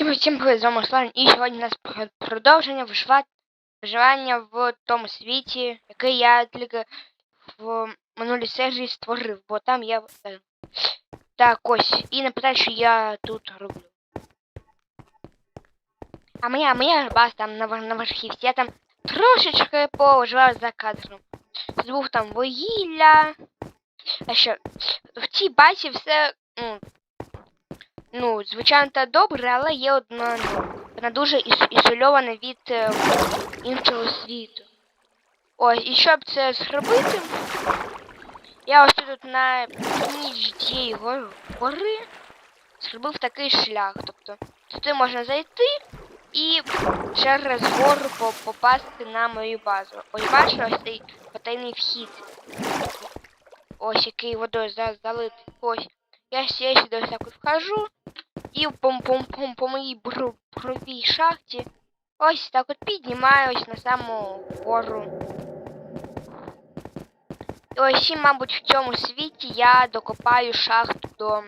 Всім всім привіт, з вами Славін, і сьогодні у нас про- продовження вижива- виживання в тому світі, який я тільки в минулій серії створив, бо там я так ось. І не питай, що я тут роблю. А моя, моя база там на, на верхівці, я там трошечки повиживав за кадром. Збув там вугілля. А що в цій базі все, ну, Ну, звичайно, та добре, але є одна ну, вона дуже ізольована від е, іншого світу. Ось, і щоб це зробити, я ось тут на ніч гор- гори зробив такий шлях. Тобто туди можна зайти і через гору по- попасти на мою базу. Ось бачите, ось цей потайний вхід. Ось який водою за- залитий. Ось. Я, с- я сюди ось вхожу. І по, по, по, по моїй бру- бровій шахті ось так от піднімаюсь на саму гору. І ось, і, мабуть, в цьому світі я докопаю шахту до,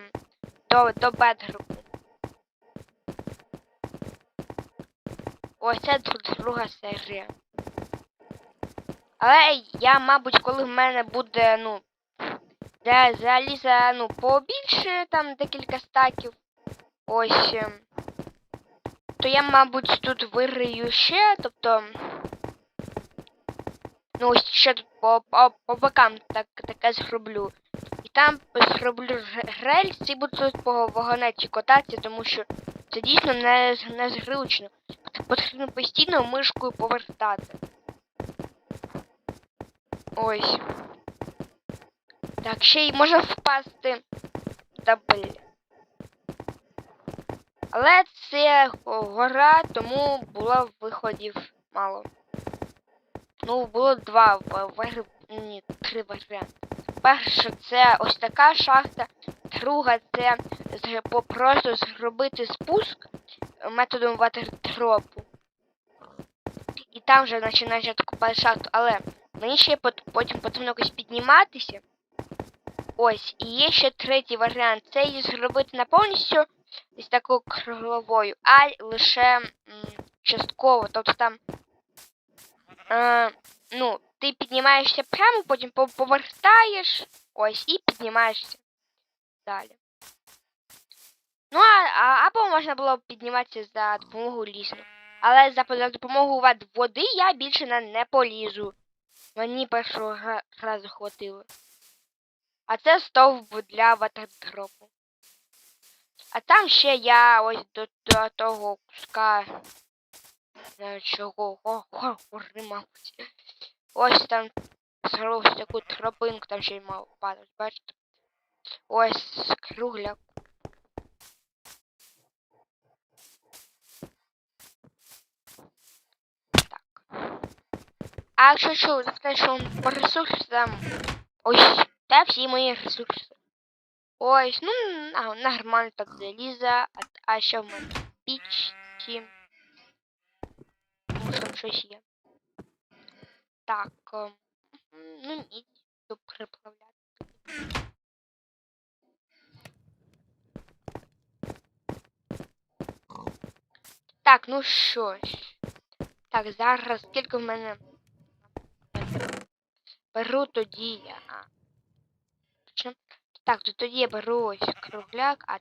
до, до бедроку. Ось це дру- друга серія. Але я, мабуть, коли в мене буде, ну, для заліза, ну, побільше, там декілька стаків. Ось. ем, То я, мабуть, тут вирию ще, тобто. Ну, ось ще тут по, по, по бокам так, таке зроблю. І там зроблю рельс і буду тут по вагонеті кататися, тому що це дійсно не, з- незручно. Потрібно постійно мишкою повертати. Ось. Так, ще й може впасти. Блін. Але це гора, тому було виходів мало. Ну, було два варі... Ні, три варіанти. Перше, це ось така шахта. Друга це просто зробити спуск методом ватертропу. І там вже починаєш купати шахту. Але мені ще потім потрібно якось підніматися. Ось, і є ще третій варіант. Це її зробити на повністю десь такою круговою, а лише м, частково. Тобто там. Е, ну, ти піднімаєшся прямо, потім повертаєш. Ось, і піднімаєшся далі. Ну, а, а або можна було підніматися за допомогою лісу. Але за, допомогою води я більше не, не полізу. Мені першого разу хватило. А це стовп для ватerdропу. А там ще я ось до, до того куска. Чого. Мабуть. Ось там зробив таку тропинку, там ще й мав падати, бачите? Ось кругляк. Так. А якщо що, що по ресурсам. Ось, та всі мої ресурси. Ось, ну, а, нормально так заліза. А, а що в мене? Пічці. Може, там щось. Так. м, Ну, ні, тут приплавляти. Так, ну що ж. Так, зараз скільки в мене. Беру тоді я. А. Так, то тоді я беру ось кругляк, а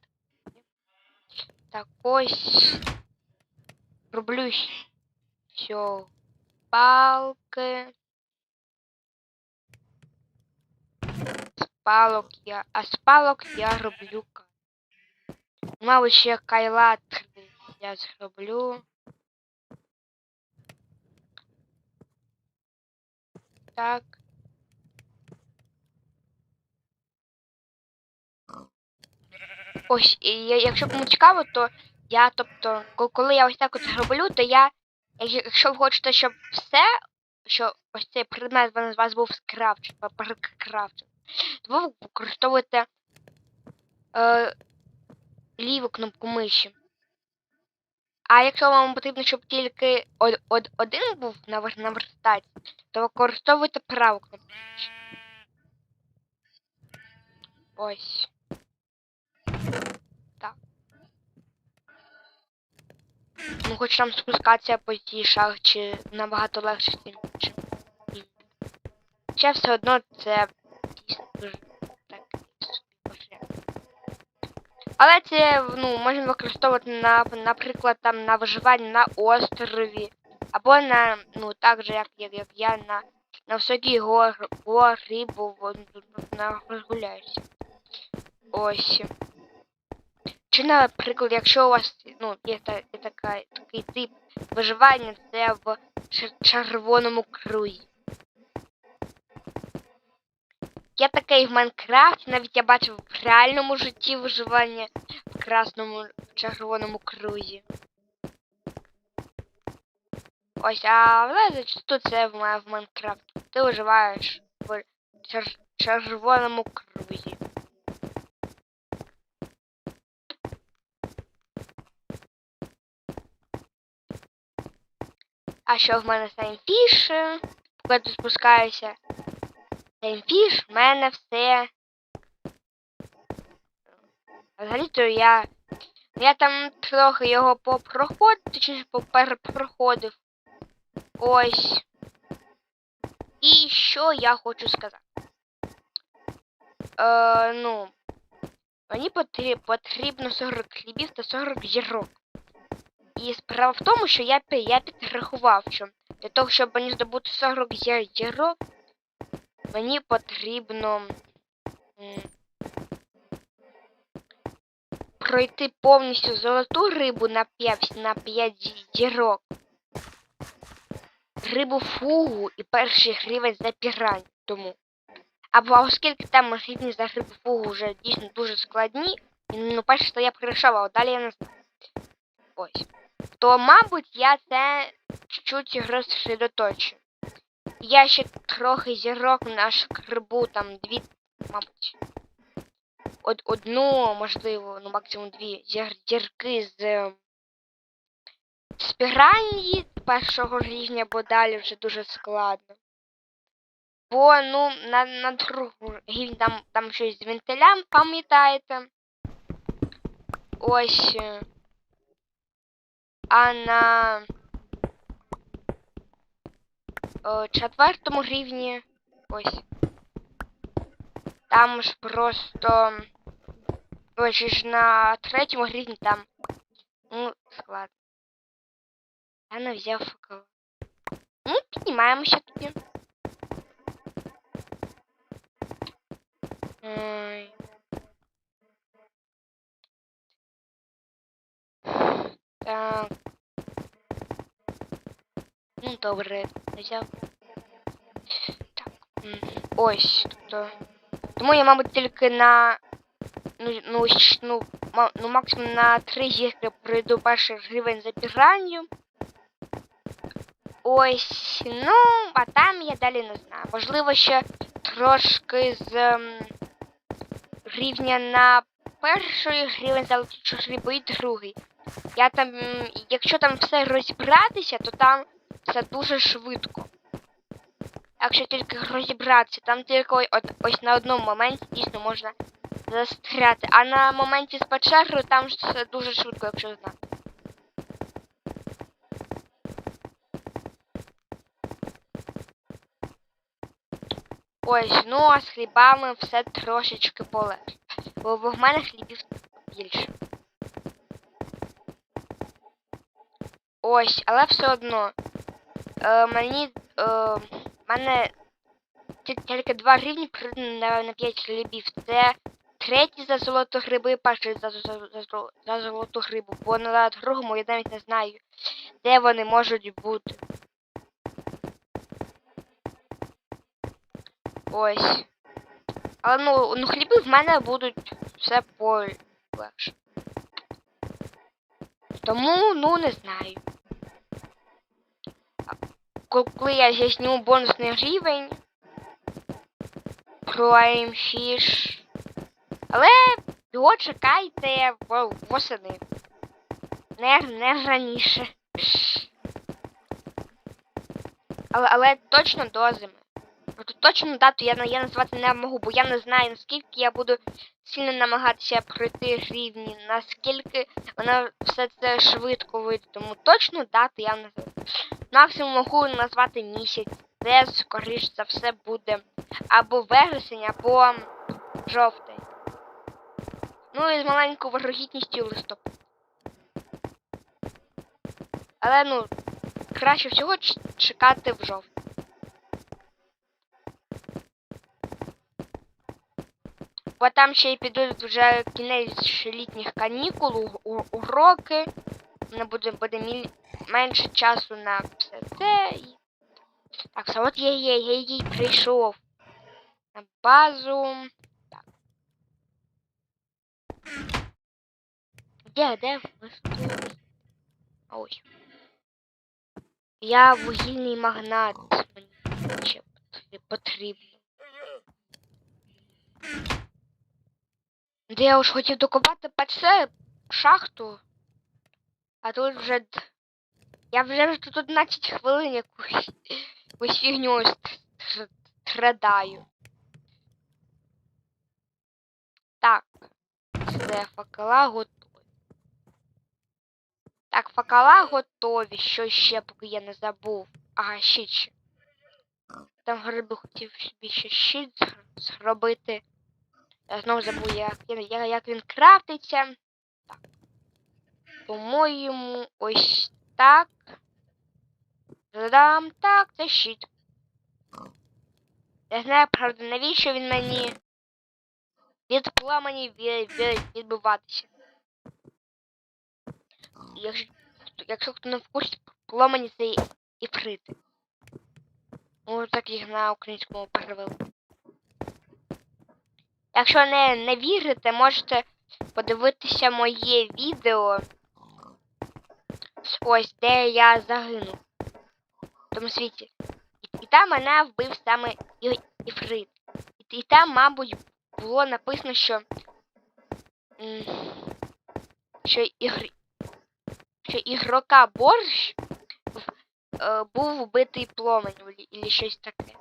так ось все палки. З палок я. А з палок я роблю Мабуть, ще кайла три я зроблю. Так. Ось, якщо кому цікаво, то я, тобто, коли я ось так от роблю, то я, якщо ви хочете, щоб все, що ось цей предмет в вас був скрафчен, перекрафчен, то ви використовуєте е, ліву кнопку миші. А якщо вам потрібно, щоб тільки од, од, один був на верстаті, то використовуйте праву кнопку миші. Ось. Так. Ну, хоч там спускатися по тій шахті набагато легше, ніж. ні. Хоча все одно це дійсно дуже варіант. Але це ну, можна використовувати на, наприклад, там на виживання на острові. Або на, ну, так же, як, як, як я на, на високій гор, горі, бо тут на розгуляюся. Ось. Чи, наприклад, якщо у вас ну, є, та, є така, такий тип виживання, це в чер- червоному крузі. Є такий в Майнкрафті, навіть я бачив в реальному житті виживання в красному червоному крузі. Ось, а але зачасту це в, Ма- в Майнкрафті. Ти виживаєш в чер- червоному крузі. А що в мене Сайнфіш? Коли ти спускаєшся. Сайнфіш, в мене все. Взагалі-то я. Я там трохи його попроходив, точніше поперепроходив. Ось. І що я хочу сказати? Е, ну. Мені потрібно 40 хлібів та 40 зірок. І справа в тому, що я, я підрахував, що для того, щоб мені здобути 40 зі- зірок, мені потрібно м, пройти повністю золоту рибу на 5, на 5 зірок, рибу фугу і перший гривень за пірань. Тому. Або оскільки там рівні за рибу фугу вже дійсно дуже складні, ну перше, то я пройшов, а далі я не знаю. Ось то, мабуть, я це чуть-чуть розсередоточу. Я ще трохи зірок на шкребу, там дві, мабуть. Од, одну, можливо, ну максимум дві зір, зірки з, е, першого рівня, бо далі вже дуже складно. Бо, ну, на, на другу рівні там, там щось з вентилям, пам'ятаєте? Ось. е, а на е, четвертому рівні ось. Там ж просто. Ось ж на третьому рівні там. Ну, складно. Я не взяв факел. Ну, піднімаємося тоді. Ой. Добре, взяв. Так. Ось, тобто. Тому я, мабуть, тільки на. Ну, ну, ну, ну максимум на три зірки пройду перший рівень за піранню. Ось, ну, а там я далі не знаю. Можливо, ще трошки з ем, рівня на перший рівень залетів рибу і другий. Я там, якщо там все розібратися, то там все дуже швидко. Якщо тільки розібратися, там тільки от, ось на одному моменті дійсно можна застряти. А на моменті з печерою там все дуже швидко, якщо знати. Ось, ну а з хлібами все трошечки полегше. Бо в мене хлібів більше. Ось, але все одно. Е, мені. Е, мене ті- тільки два прийде на, на 5 хлібів. Це третій за золоту гриби, перший за, за, за, за золоту грибу. Бо на другому я навіть не знаю, де вони можуть бути. Ось. Але ну, ну хліби в мене будуть все полегше. Тому, ну, не знаю. Ко- Коли я зніму бонусний рівень Prime Але його чекайте восени. Не, не раніше. Але, але точно до зими. От точну дату я, я назвати не можу, бо я не знаю, наскільки я буду сильно намагатися пройти рівні, наскільки вона все це швидко вийде. Тому точну дату я не знаю. Максимум можу назвати місяць. Це, скоріш за все, буде або вересень, або жовтий. Ну і з маленькою вирогідністю листопад. Але ну, краще всього чекати в жовтні. Бо там ще й підуть вже кінець літніх канікул, у- уроки. Не буде, буде міль... менше часу на все це. Так, все, от я, я, я, прийшов на базу. Так. Де, де ось. Я вугільний магнат. Мені потрібно. Де я ж хотів докопати паце шахту. А тут вже. Я вже тут 11 хвилин якусь, якусь фігню страдаю. Так. Все, факела готові. Так, факела готові. Що ще, поки я не забув. Ага, щит ще. Там гриби хотів собі ще щит зробити. Я знову забув, як, він- я- як він крафтиться. Так. По-моєму, ось так. Задам так, це щит. Я знаю, правда, навіщо він мені від пламені ві- ві- відбиватися. Якщо, якщо хто не в курсі, пламені це і- іфрити. Може так їх на українському перевели. Якщо не, не вірите, можете подивитися моє відео. Ось де я загинув. В тому світі. І, і там мене вбив саме Іфрит. І, і там, мабуть, було написано, що. Що ігр... що ігрока борщ е, був вбитий пломенем, або щось таке.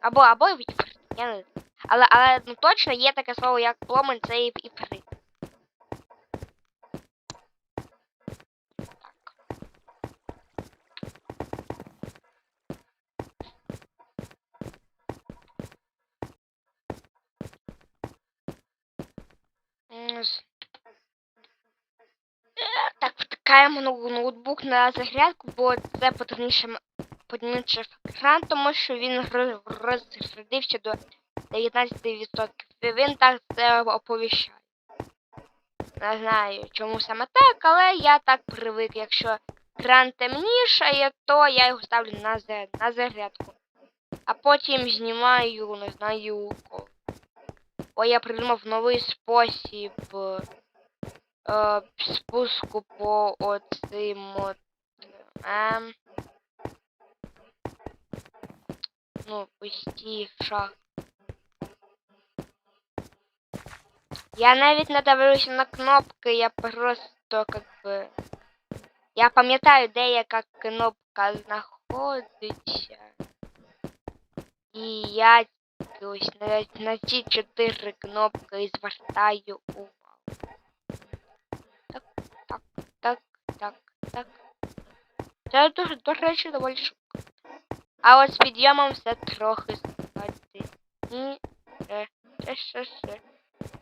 Або або Іфрит. Я не знаю. Але, але ну, точно є таке слово, як пломен, це і іфрит. Так, втикаємо ноу- ноутбук на зарядку, бо це потрібніше м- екран, тому що він розрядився до 19%. І Він так це оповіщає. Не знаю, чому саме так, але я так привик. Якщо екран темнішає, то я його ставлю на, за- на зарядку. А потім знімаю, не знаю. ко- О, я придумав новий спосіб е, спуску по оцим от. Ем, ну, ось ті шахти. Я навіть не дивлюся на кнопки, я просто как би. Я пам'ятаю, де яка кнопка знаходиться. І я ось на, на ці чотири кнопки і звертаю увагу. Так, так, так, так, так. Це дуже, до речі, доволі швидко. А от з підйомом все трохи складніше. Ще, ще, ще.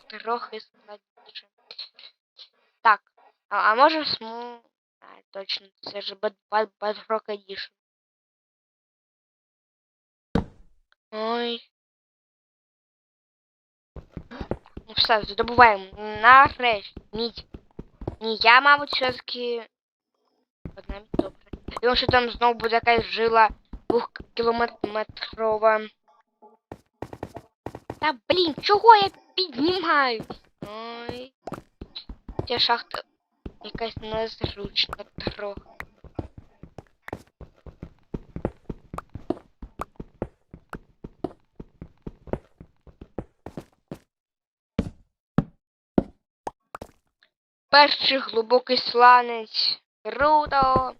Трохи складніше. Так, а, а може сму... А, точно, це ж Bad, Bad Rock Edition. Ой. Все, здобуваємо. Нарешті. Мідь. Ні, я, мабуть, все-таки... Одна мідь, добре. Тому що там знову буде якась жила двохкілометрова. Та блін, чого я піднімаюсь? Ой. Ця шахта якась незручна трохи. Перший глибокий сланець. Круто!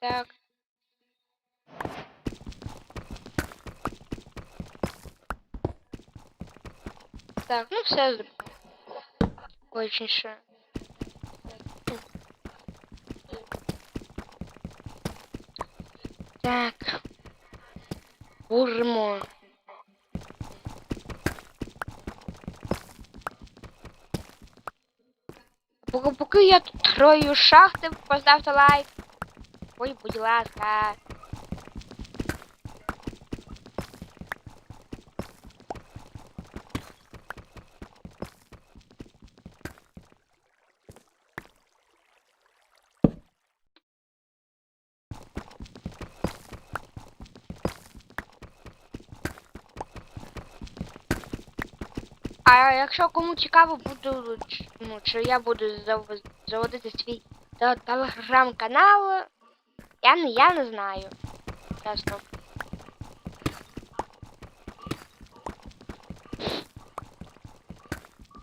Так. Так, ну все. Очень шо. Так. Бурмо. Поки, я тут рою шахти, поставте лайк. Ой, будь ласка. Якщо кому цікаво, буду, ну, чи я буду зав- заводити свій те- телеграм-канал, я не, я не знаю. Чесно.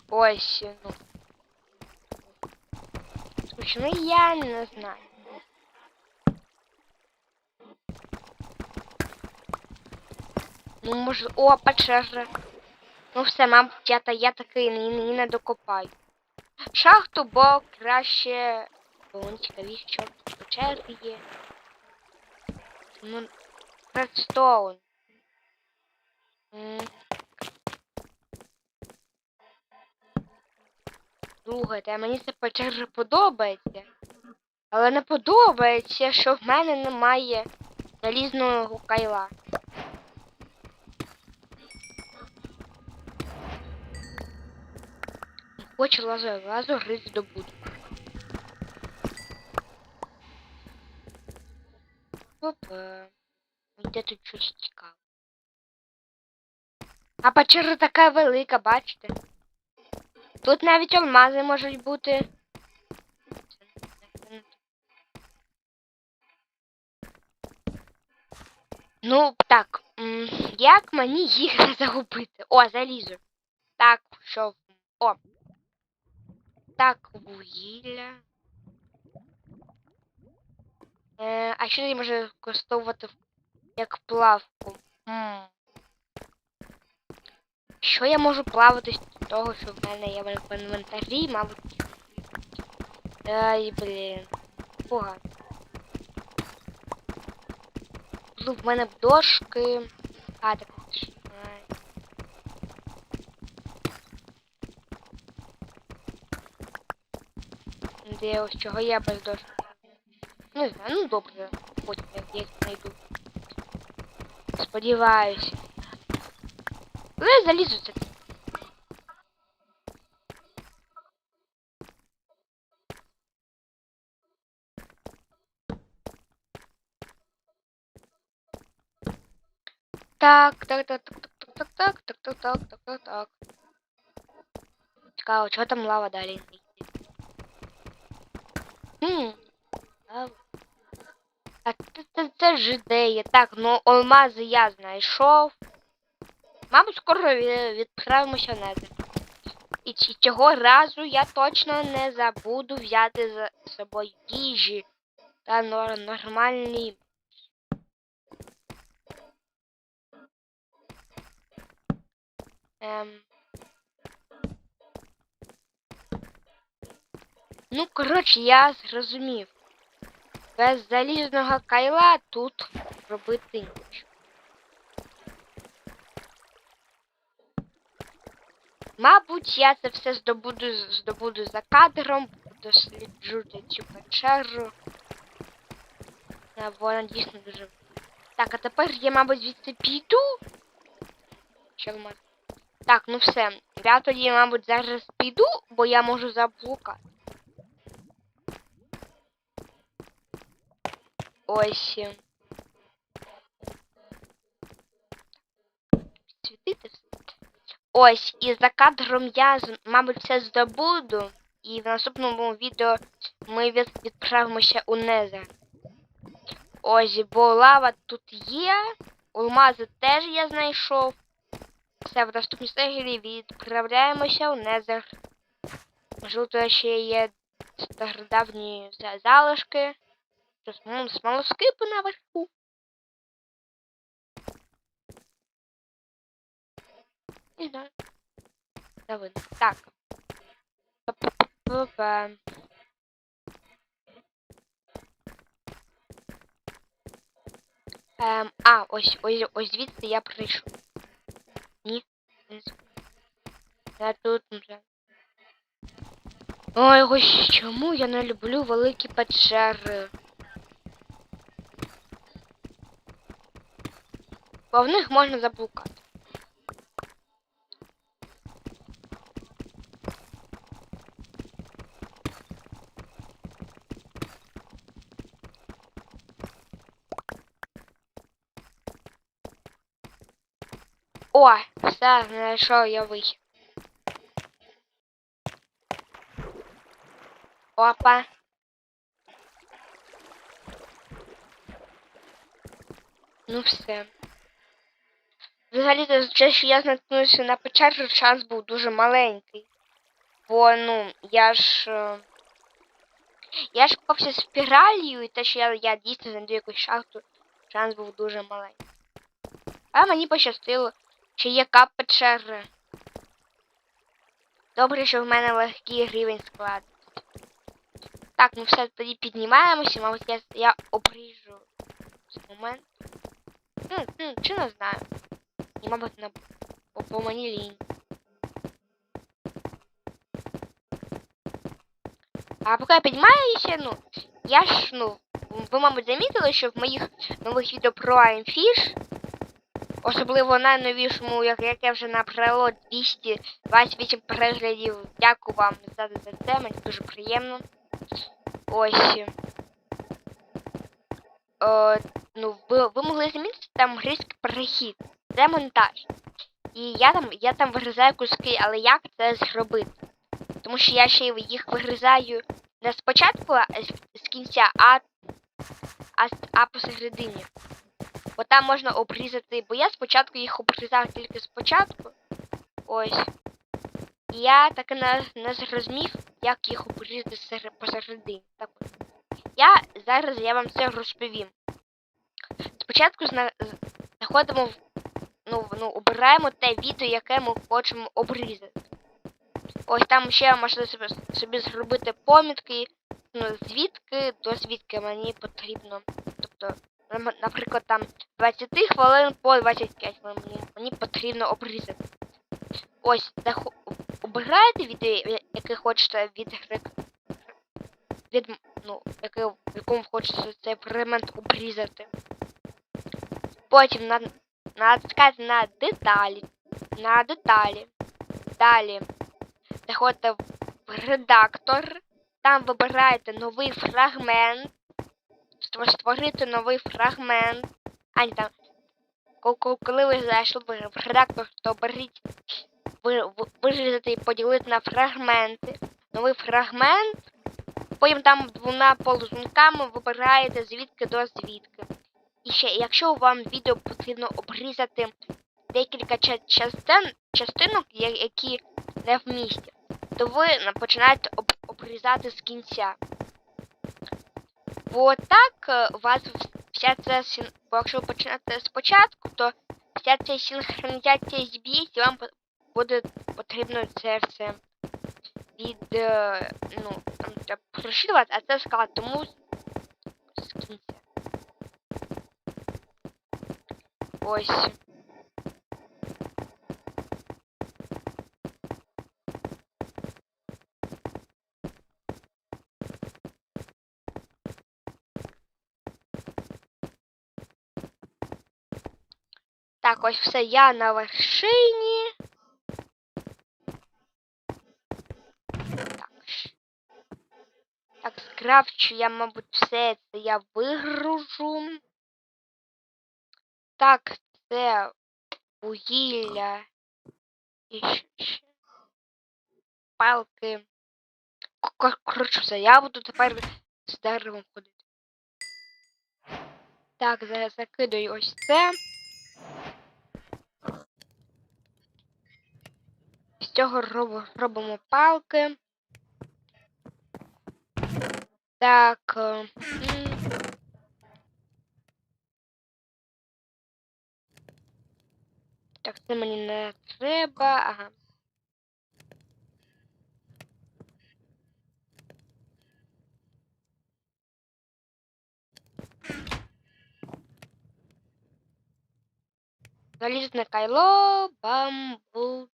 Ось, ну. Ну я не знаю. Ну, може, о, печера. Ну все, мабуть, я, та, я таки не, не, докопаю. Шахту, бо краще. Бо вони цікавіше, що в печері є. Ну, Редстоун. Слухайте, мені ця печера подобається. Але не подобається, що в мене немає залізного кайла. Хочу лазер, лазурит здобуду. Опа. Де тут щось цікаве? А печера така велика, бачите? Тут навіть алмази можуть бути. Ну, так. Як мені їх не загубити? О, залізо. Так, що. О. Так, вугілля. Е, а що я можу використовувати як плавку? М. Що я можу плавати з того, що в мене є в інвентарі, мабуть. Ай, блін. Погано. Ну, в мене б дошки. А, так. Де ось чого я без дошки? Ну, не знаю, ну добре, потім я їх знайду. Сподіваюся. Але я залізу це. Так, так, так, так, так, так, так, так, так, так, так, так, так. Цікаво, чого там лава далі? Хм. А це, це, це ж ідея. Так, ну алмази я знайшов. Мабуть, скоро відправимося на це. І цього разу я точно не забуду взяти за собою їжі та нор- нормальні. Ем... Ну, коротше, я зрозумів. Без залізного кайла тут робити нічого. Мабуть, я це все здобуду, здобуду за кадром, досліджу цю печеру. Вона дійсно дуже. Так, а тепер я, мабуть, звідси піду. В? Так, ну все. Я тоді, мабуть, зараз піду, бо я можу заблукати. Ось. е. Ось, і за кадром я, мабуть, все здобуду. І в наступному відео ми від, відправимося у Незер. Ось, бо лава тут є. Алмази теж я знайшов. Все, в наступній серії відправляємося у Незер. Можливо, ще є стародавні залишки. Щось, ну, смолоскипи наверху. Не знаю. Видно. Так. Па-па-па-па. Ем, а, ось, ось, ось звідси я прийшов. Ні. Я тут вже. Ой, ось чому я не люблю великі печери. Бо в них можна. О, все, знайшов я вихід. Опа. Ну все. Взагалі-то, те, що я наткнувся на печеру, шанс був дуже маленький. Бо, ну, я ж. е, Я ж копався спіралью, і те, що я, я дійсно знайду якусь шахту, шанс був дуже маленький. А мені пощастило, що є кап. Добре, що в мене легкий рівень складу. Так, ну все, тоді піднімаємося, мабуть, я, я обріжу цей момент. Ну, ну, чи не знаю. І, мабуть, на по, по мені лінь. А поки я піднімаюся, ну, я ж, ну, ви, мабуть, замітили, що в моїх нових відео про Fish, особливо на новішому, як, як я вже набрало 228 переглядів. Дякую вам за, це, мені дуже приємно. Ось. Е, ну, ви, ви могли замітити там гризький перехід. Це монтаж. І я там, я там вигризаю куски, але як це зробити? Тому що я ще їх вигризаю не спочатку, з, з кінця, а, а, а посередині. Бо там можна обрізати, бо я спочатку їх обрізав тільки спочатку. Ось. І я так і не, не зрозумів, як їх обрізати сере- посередині. Так от. Я зараз я вам це розповім. Спочатку зна... знаходимо в- ну, ну, обираємо те відео, яке ми хочемо обрізати. Ось там ще можна собі, собі зробити помітки, ну, звідки до звідки мені потрібно. Тобто, наприклад, там 20 хвилин по 25 хвилин мені, мені потрібно обрізати. Ось, обираєте відео, яке хочете від, від ну, яке, в якому хочете цей фрагмент обрізати. Потім на, натискаєте на деталі. На деталі. Далі. Заходите в редактор. Там вибираєте новий фрагмент. Ство- Створити новий фрагмент. А, ні, там. ко- ко- Коли ви зайшли в редактор, то беріть ви- ви- вирізати і поділити на фрагменти. Новий фрагмент. Потім там двома ползунками вибираєте звідки до звідки. І ще, якщо вам відео потрібно обрізати декілька ча- частин, частинок, які не в місті, то ви починаєте об- обрізати з кінця. Бо так е, у вас вся ця син- бо якщо ви почнете спочатку, то вся ця синхронізація зб'ється, і вам буде потрібно це все від е, ну там розширювати, а це склад, тому з кінця. Ось. Так, ось все, я на вершині. Так. Так, скрафчу я, мабуть, все це я вигружу. Так, це вугілля. І ще палки. Коротше, все, я буду тепер з деревом ходити. Так, за- закидаю ось це. З цього робимо палки. Так. е, м, Так, це мені не треба. Ага. Залізне кайло, бамбу.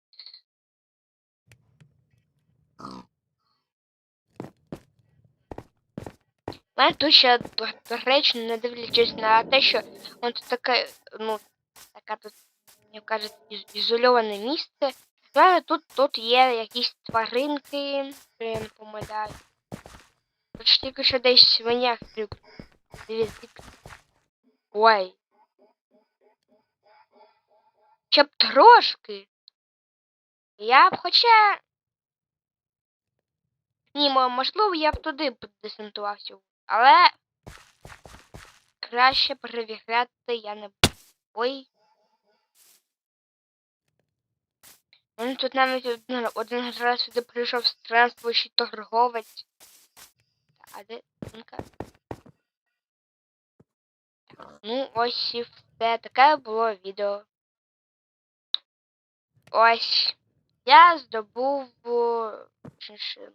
У мене тут ще, речі, не дивлячись на те, що он тут таке, ну, така тут, як кажуть, ізольоване місце. У тут, тут є якісь тваринки, якщо я не помиляю. Ж тільки що десь свиня хрюк. Дивіться. Ой. Ще б трошки. Я б хоча. Ні, мо- можливо, я б туди десантувався. Але краще перевіряти я не буду. Ой. Він тут навіть один, один раз сюди прийшов странствуючий торговець. А де Інка? Ну, ось і все. Таке було відео. Ось. Я здобув шиншину.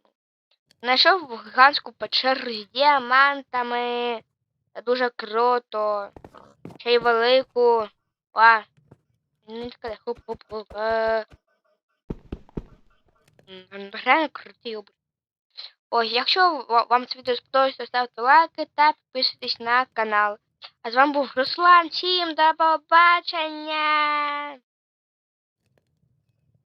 Знайшов гігантську печеру з діамантами. Дуже круто. Ще й велику. А. Не сказати, хоп-хоп-хоп. е. Реально крутий образ. Ось, якщо вам це відео сподобалось, то ставте лайки та підписуйтесь на канал. А з вами був Руслан. Всім до побачення!